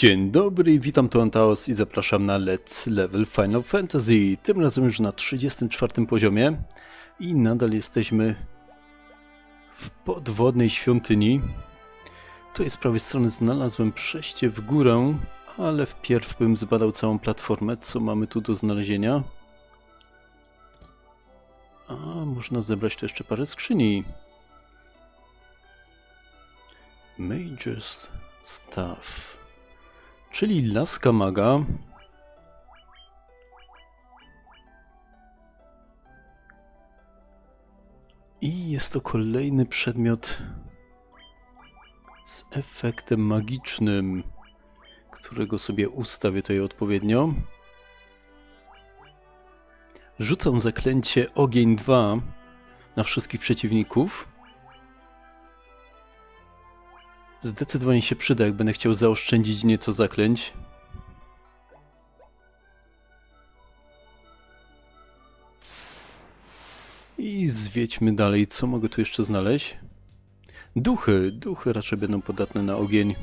Dzień dobry, witam tu Antaos i zapraszam na Let's Level Final Fantasy. Tym razem już na 34 poziomie i nadal jesteśmy w podwodnej świątyni. To z prawej strony znalazłem przejście w górę, ale wpierw bym zbadał całą platformę, co mamy tu do znalezienia. A, można zebrać tu jeszcze parę skrzyni. Major's Stuff. Czyli laska maga. I jest to kolejny przedmiot z efektem magicznym, którego sobie ustawię tutaj odpowiednio. Rzucam zaklęcie Ogień 2 na wszystkich przeciwników. Zdecydowanie się przyda, jak będę chciał zaoszczędzić nieco zaklęć. I zwiedźmy dalej, co mogę tu jeszcze znaleźć? Duchy, duchy raczej będą podatne na ogień.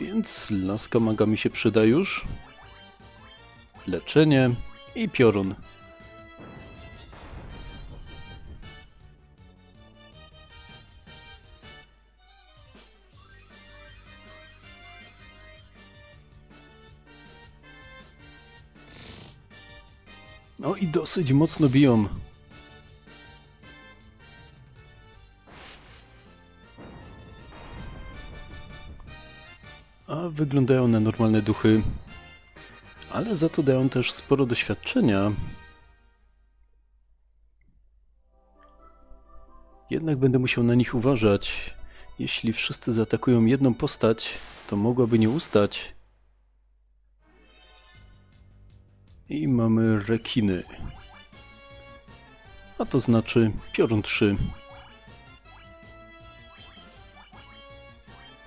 Więc laska maga mi się przyda już. Leczenie i piorun. No i dosyć mocno biją. A wyglądają na normalne duchy. Ale za to dają też sporo doświadczenia. Jednak będę musiał na nich uważać. Jeśli wszyscy zaatakują jedną postać, to mogłaby nie ustać. I mamy rekiny. A to znaczy piorun 3.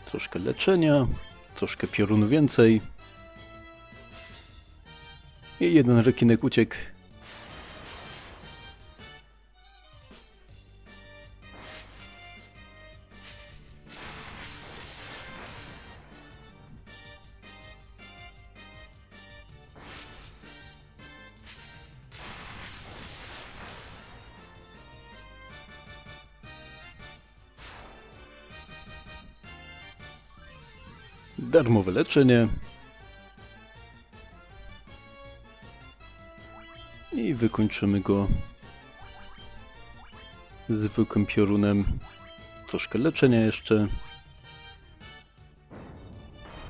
Troszkę leczenia, troszkę piorunu więcej. I jeden rekinek uciekł. Darmowe leczenie. I wykończymy go zwykłym piorunem. Troszkę leczenia jeszcze.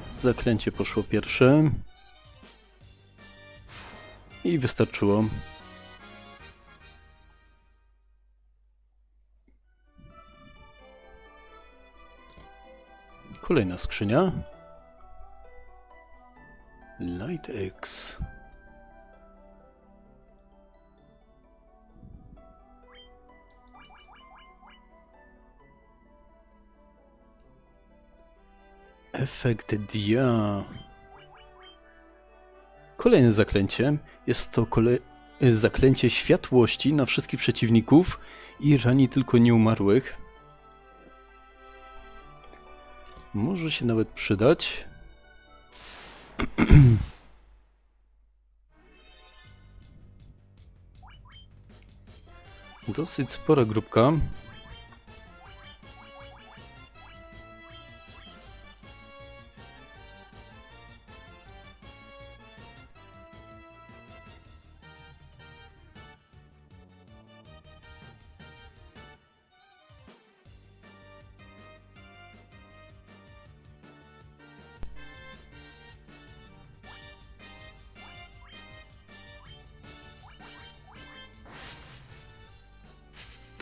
Zaklęcie poszło pierwsze. I wystarczyło. Kolejna skrzynia. Light X. Efekt dia. Kolejne zaklęcie. Jest to kole... zaklęcie światłości na wszystkich przeciwników i rani tylko nieumarłych. Może się nawet przydać. Dosyć spora grupka.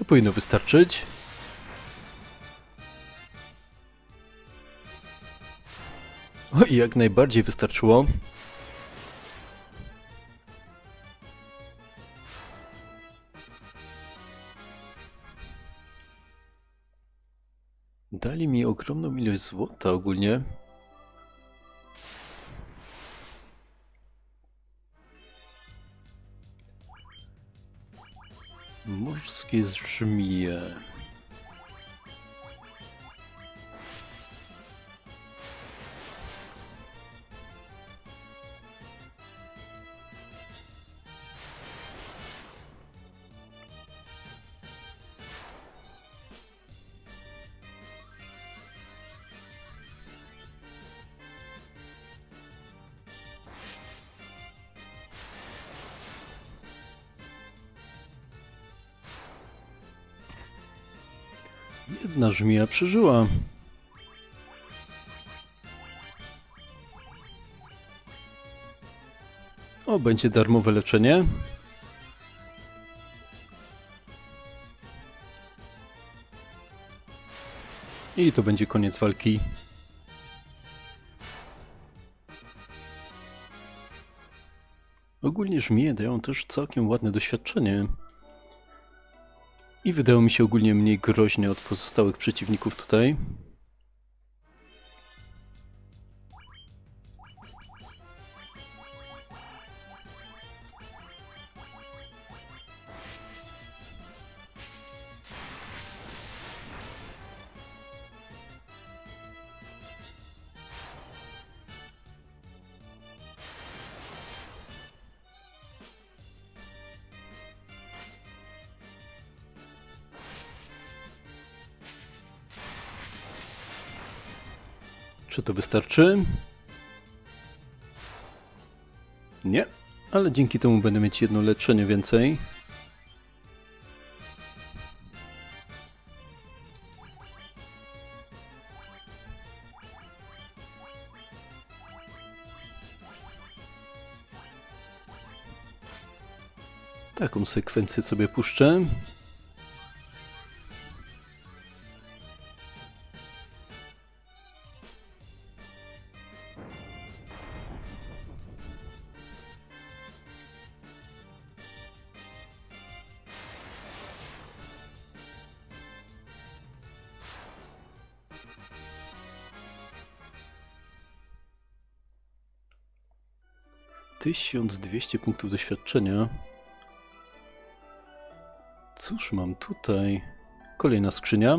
Powinno wystarczyć. O, i jak najbardziej wystarczyło. Dali mi ogromną ilość złota ogólnie. Morskie żmije. Jedna żmija przeżyła. O, będzie darmowe leczenie. I to będzie koniec walki. Ogólnie żmije dają też całkiem ładne doświadczenie. I wydają mi się ogólnie mniej groźne od pozostałych przeciwników tutaj. Czy to wystarczy? Nie, ale dzięki temu będę mieć jedno leczenie więcej. Taką sekwencję sobie puszczę. Tysiąc dwieście punktów doświadczenia. Cóż mam tutaj? Kolejna skrzynia.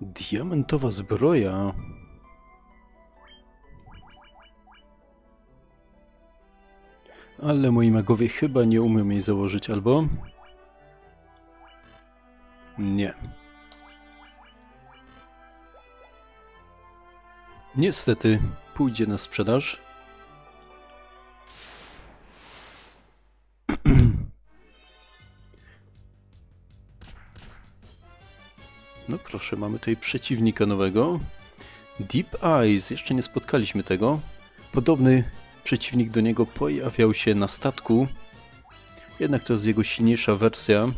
Diamentowa zbroja. Ale moi magowie chyba nie umieją jej założyć, albo? Nie. Niestety, pójdzie na sprzedaż. No proszę, mamy tutaj przeciwnika nowego. Deep Eyes, jeszcze nie spotkaliśmy tego. Podobny przeciwnik do niego pojawiał się na statku. Jednak to jest jego silniejsza wersja.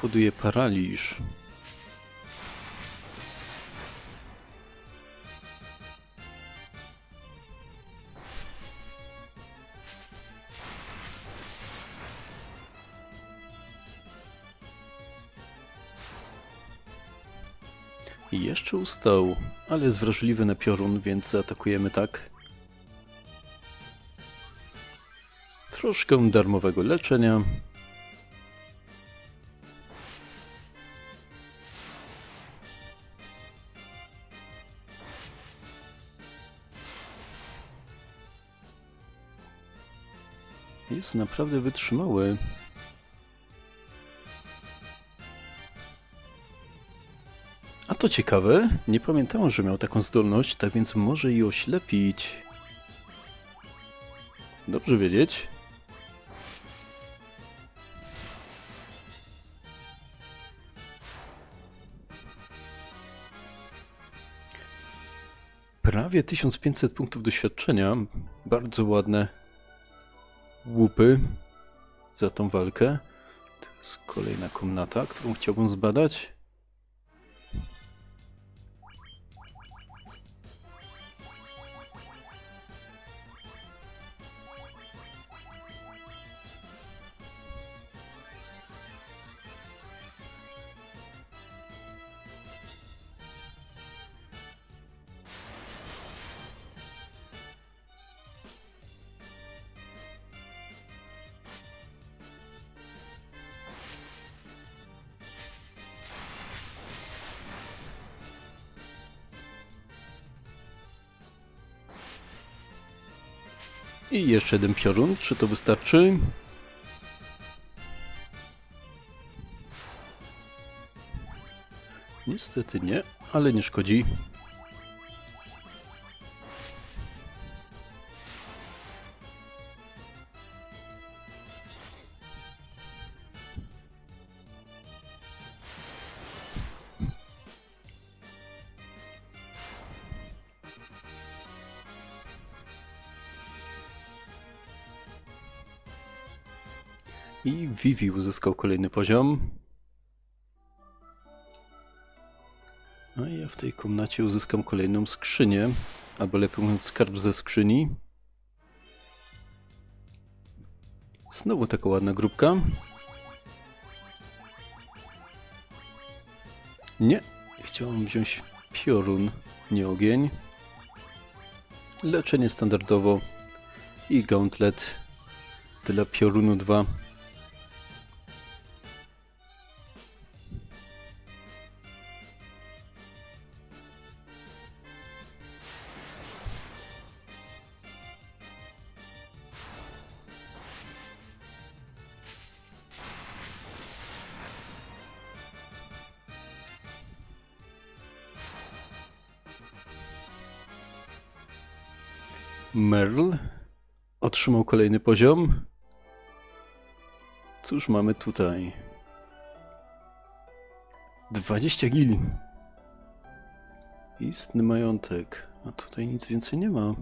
Powoduje paraliż. Jeszcze ustał, ale jest wrażliwy na piorun, więc zaatakujemy tak. Troszkę darmowego leczenia. Jest naprawdę wytrzymały. A to ciekawe, nie pamiętałem, że miał taką zdolność, tak więc może i oślepić. Dobrze wiedzieć. Prawie 1500 punktów doświadczenia. Bardzo ładne łupy za tą walkę. To jest kolejna komnata, którą chciałbym zbadać. I jeszcze jeden piorun, czy to wystarczy? Niestety nie, ale nie szkodzi. I Vivi uzyskał kolejny poziom. A ja w tej komnacie uzyskam kolejną skrzynię, albo lepiej mówiąc skarb ze skrzyni. Znowu taka ładna grupka. Nie, chciałem wziąć piorun, nie ogień. Leczenie standardowo i gauntlet dla piorunu 2. otrzymał kolejny poziom. Cóż mamy tutaj? 20 gil. Istny majątek. A tutaj nic więcej nie ma.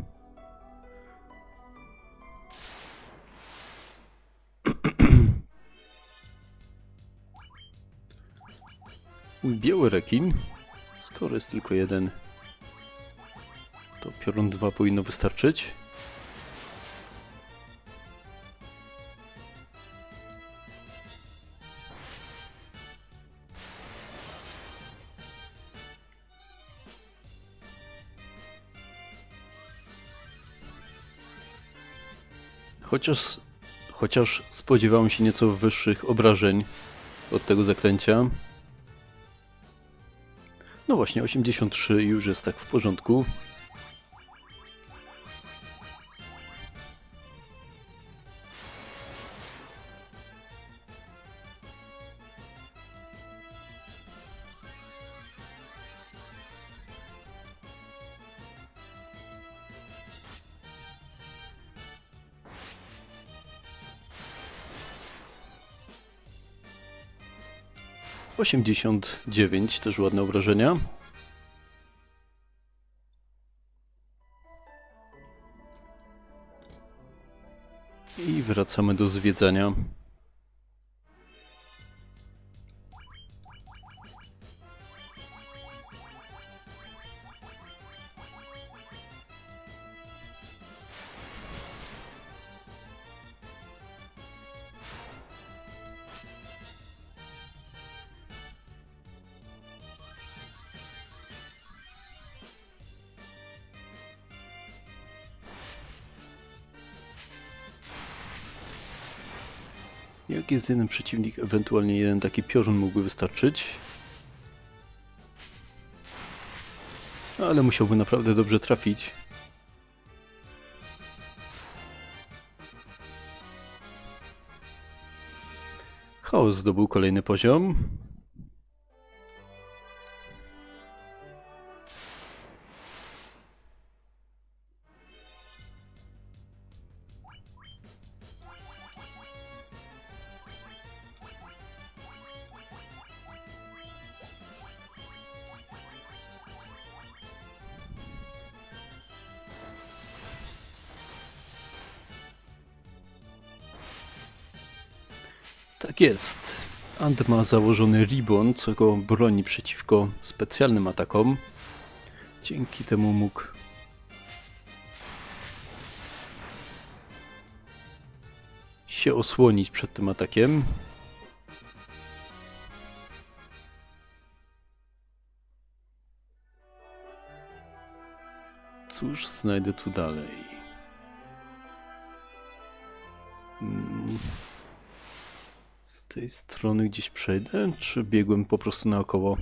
Biały rekin. Skoro jest tylko jeden, to piorun 2 powinno wystarczyć. Chociaż, chociaż spodziewałem się nieco wyższych obrażeń od tego zaklęcia. No właśnie, 83 już jest tak w porządku. Osiemdziesiąt dziewięć, też ładne obrażenia. I wracamy do zwiedzania. Jak jest jeden przeciwnik, ewentualnie jeden taki piorun mógłby wystarczyć. Ale musiałby naprawdę dobrze trafić. Chaos zdobył kolejny poziom. Tak jest. Ant ma założony ribbon, co go broni przeciwko specjalnym atakom. Dzięki temu mógł się osłonić przed tym atakiem. Cóż znajdę tu dalej? Tej strony gdzieś przejdę, czy biegłem po prostu naokoło?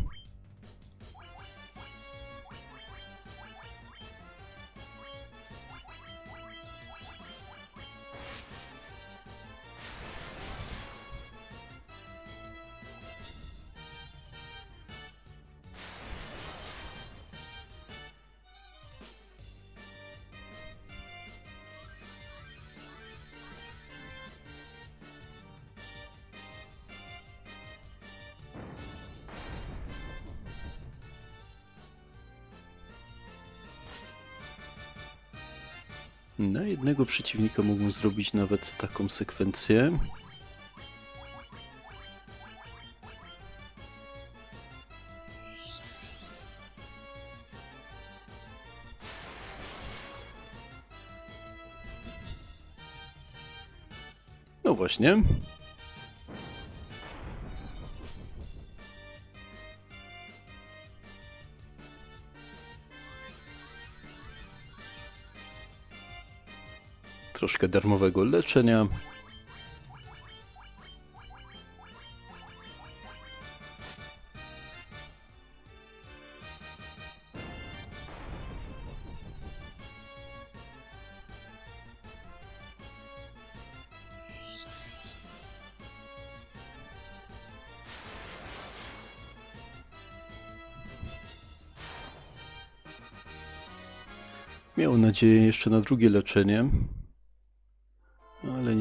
Jednego przeciwnika mógłbym zrobić nawet taką sekwencję. No właśnie. Troszkę darmowego leczenia. Miał nadzieję jeszcze na drugie leczenie,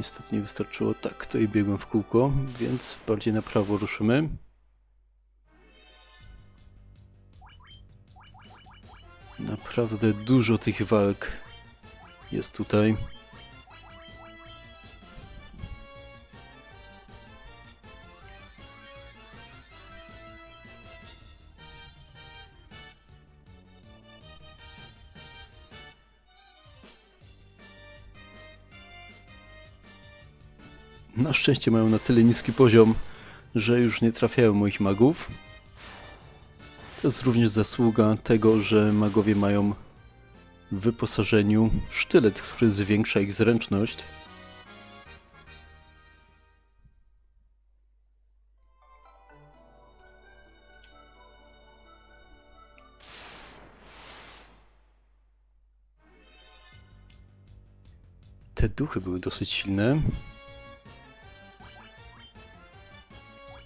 niestety nie wystarczyło. Tak, to i biegłem w kółko, więc bardziej na prawo ruszymy. Naprawdę dużo tych walk jest tutaj. Na szczęście mają na tyle niski poziom, że już nie trafiają moich magów. To jest również zasługa tego, że magowie mają w wyposażeniu sztylet, który zwiększa ich zręczność. Te duchy były dosyć silne.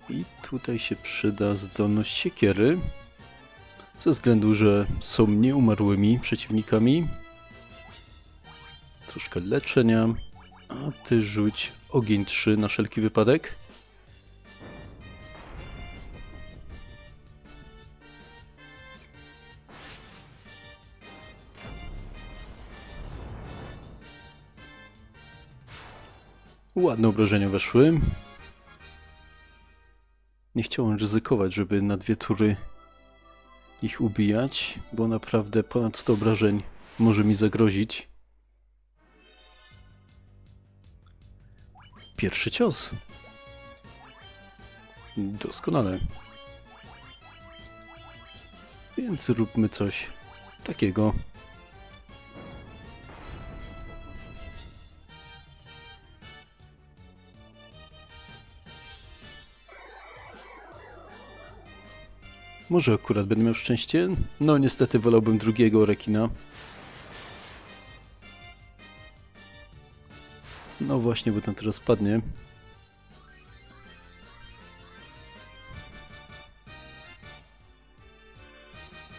I tutaj się przyda zdolność siekiery. Ze względu, że są nieumarłymi przeciwnikami. Troszkę leczenia. A ty rzuć ogień 3 na wszelki wypadek. Ładne obrażenia weszły. Chciałem ryzykować, żeby na dwie tury ich ubijać, bo naprawdę ponad 100 obrażeń może mi zagrozić. Pierwszy cios. Doskonale. Więc róbmy coś takiego. Może akurat będę miał szczęście? No niestety wolałbym drugiego rekina. No właśnie, bo ten teraz padnie.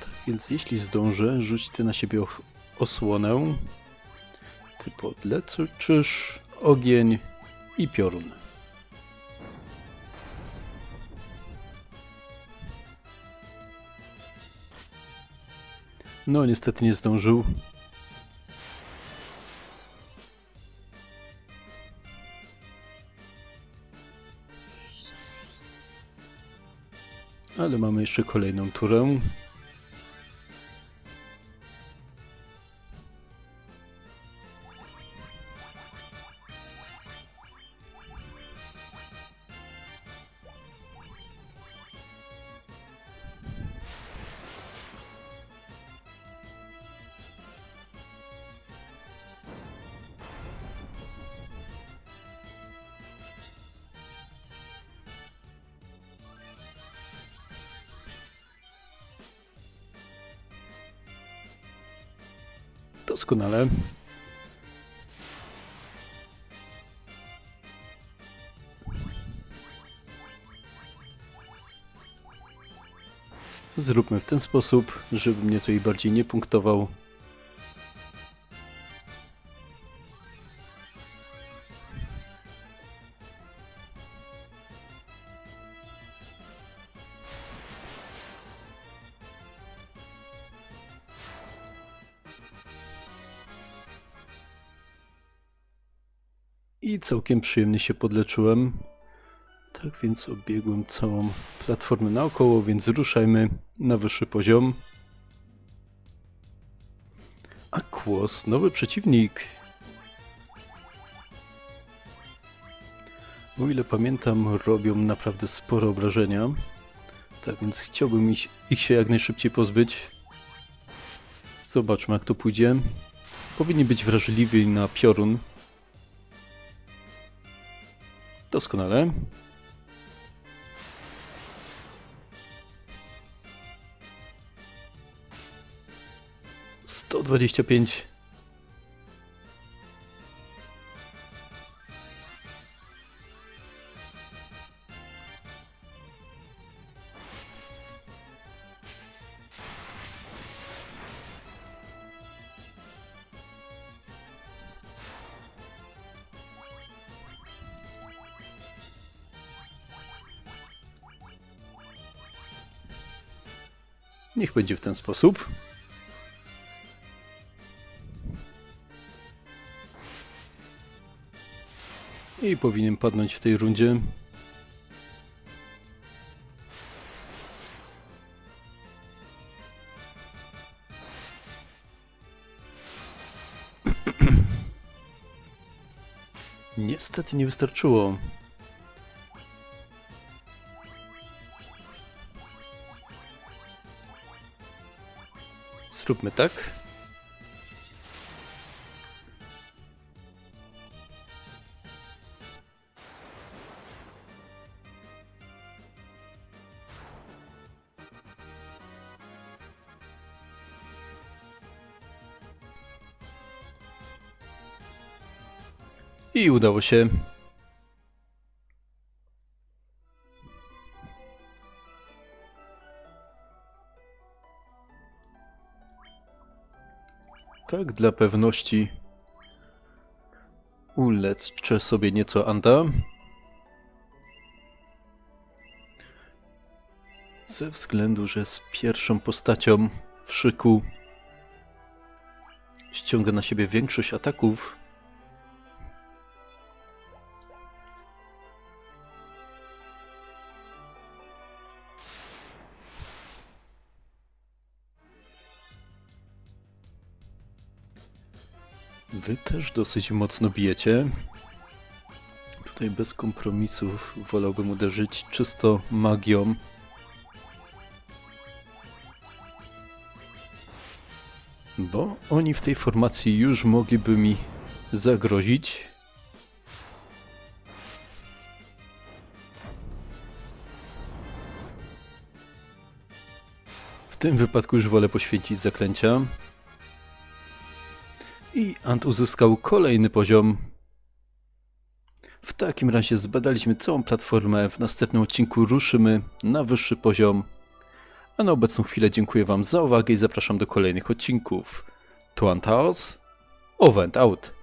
Tak więc jeśli zdążę, rzuć ty na siebie osłonę. Ty podleczysz ogień i piorun. No, niestety nie zdążył. Ale mamy jeszcze kolejną turę. Doskonale. Zróbmy w ten sposób, żeby mnie tutaj bardziej nie punktował. Całkiem przyjemnie się podleczyłem. Tak więc obiegłem całą platformę naokoło, więc ruszajmy na wyższy poziom. Aquos, nowy przeciwnik. O ile pamiętam, robią naprawdę spore obrażenia. Tak więc chciałbym ich, ich się jak najszybciej pozbyć. Zobaczmy jak to pójdzie. Powinni być wrażliwi na piorun. Doskonale. Sto dwadzieścia pięć. Będzie w ten sposób. I powinien padnąć w tej rundzie. Niestety nie wystarczyło. Zróbmy tak. I udało się. Tak, dla pewności uleczę sobie nieco Anda. Ze względu, że z pierwszą postacią w szyku ściąga na siebie większość ataków. Też dosyć mocno bijecie. Tutaj bez kompromisów wolałbym uderzyć czysto magią. Bo oni w tej formacji już mogliby mi zagrozić. W tym wypadku już wolę poświęcić zaklęcia. I Ant uzyskał kolejny poziom. W takim razie zbadaliśmy całą platformę. W następnym odcinku ruszymy na wyższy poziom. A na obecną chwilę dziękuję Wam za uwagę i zapraszam do kolejnych odcinków. To Antaos, Ovent out.